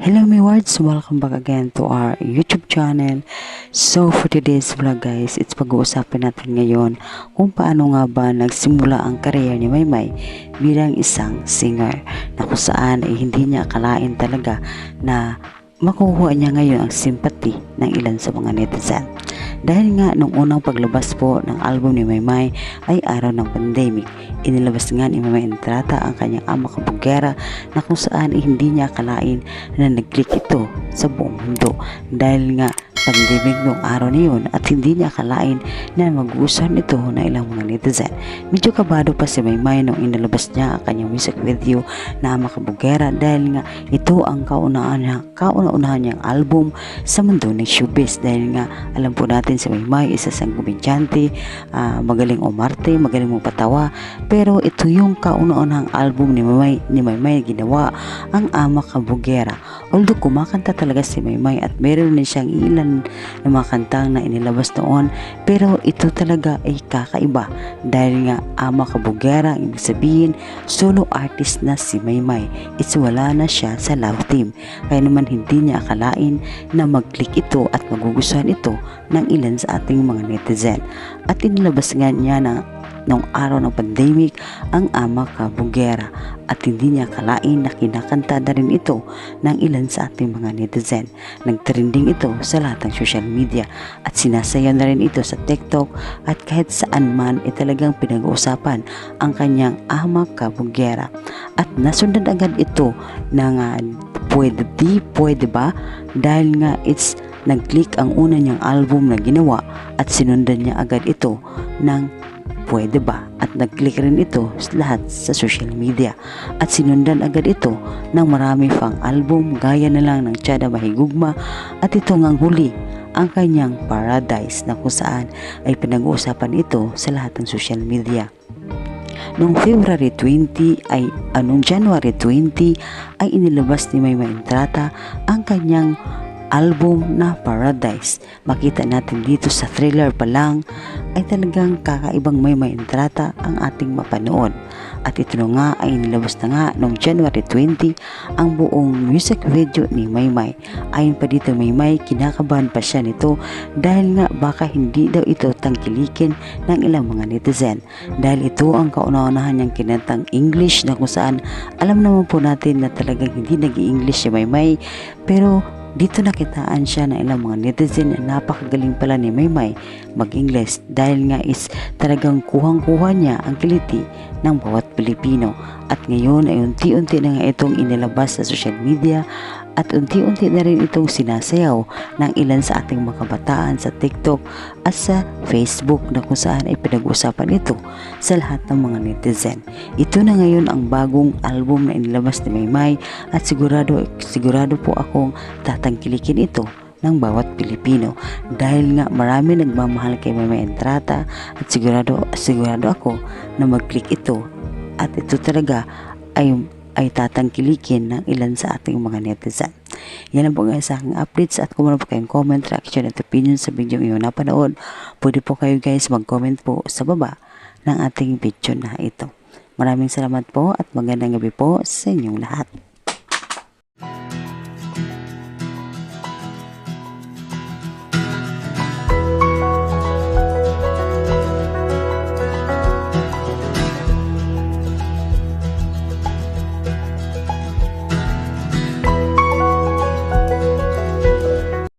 Lods, welcome back again to our YouTube channel. So for today's vlog guys, it's pag-uusapan natin ngayon kung paano nga ba nagsimula ang career ni Maymay bilang isang singer na kung saan ay hindi niya akalain talaga na makukuha niya ngayon ang simpati ng ilan sa mga netizen. Dahil nga nung unang paglabas po ng album ni Maymay ay araw ng pandemic, inilabas nga ni Maymay Entrata ang kanyang ama kabugera na kung saan hindi niya akalain na nag-click ito sa buong mundo. Dahil nga pandemic nung araw na yun at hindi niya akalain na magugustuhan ito ng ilang mga netizen. Medyo kabado pa si Maymay nung inilabas niya ang kanyang music video na ama kabugera dahil nga ito ang kauna-unahan niya, kauna-unahan niyang album sa mundo ng showbiz dahil nga alam po natin si Maymay isa siyang komedyante, ah, magaling umarte, magaling magpatawa pero ito yung kauna-unahang album ni Maymay, ni Maymay na ginawa ang ama kabugera. Although kumakanta talaga si Maymay at meron din siyang ilan na mga kantang na inilabas noon pero ito talaga ay kakaiba dahil nga ama kabugera ang ibig sabihin solo artist na si Maymay. It's wala na siya sa love team kaya naman hindi niya akalain na mag-click ito at magugustuhan ito ng ilan sa ating mga netizen. At inilabas nga niya na nung araw ng pandemic ang ama kabugera at hindi niya akalain na kinakanta na rin ito ng ilan sa ating mga netizen. Nagtrending ito sa lahat ng social media at sinasayaw na rin ito sa TikTok at kahit saan man ay talagang pinag-uusapan ang kanyang ama kabugera at nasundan agad ito ng uh, pwede di pwede ba dahil nga it's nag-click ang una niyang album na ginawa at sinundan niya agad ito ng pwede ba at nag-click rin ito sa lahat sa social media at sinundan agad ito ng marami pang album gaya na lang ng Chada Mahigugma at ito ngang huli ang kanyang Paradise na kung saan ay pinag-uusapan ito sa lahat ng social media. Noong February 20 ay anong January 20 ay inilabas ni Mayma Entrata ang kanyang album na Paradise. Makita natin dito sa thriller pa lang ay talagang kakaibang may may entrata ang ating mapanood. At ito na nga ay nilabas na nga noong January 20 ang buong music video ni Maymay. Ayon pa dito Maymay, kinakabahan pa siya nito dahil nga baka hindi daw ito tangkilikin ng ilang mga netizen. Dahil ito ang kauna-unahan niyang kinantang English na kung saan alam naman po natin na talagang hindi nag english si Maymay pero dito nakitaan siya ng ilang mga netizen na napakagaling pala ni Maymay mag-Ingles dahil nga is talagang kuhang-kuha niya ang kiliti ng bawat Pilipino. At ngayon ay unti-unti na nga itong inilabas sa social media at unti-unti na rin itong sinasayaw ng ilan sa ating mga kabataan sa TikTok at sa Facebook na kung saan ay pinag-usapan ito sa lahat ng mga netizen. Ito na ngayon ang bagong album na inilabas ni Maymay at sigurado, sigurado po akong tatangkilikin ito ng bawat Pilipino dahil nga marami nagmamahal kay Mama Entrata at sigurado sigurado ako na mag-click ito at ito talaga ay ay tatangkilikin ng ilan sa ating mga netizen. Yan lang po guys sa aking updates at kung meron po kayong comment, reaction at opinion sa video yung napanood, pwede po kayo guys mag-comment po sa baba ng ating video na ito. Maraming salamat po at magandang gabi po sa inyong lahat.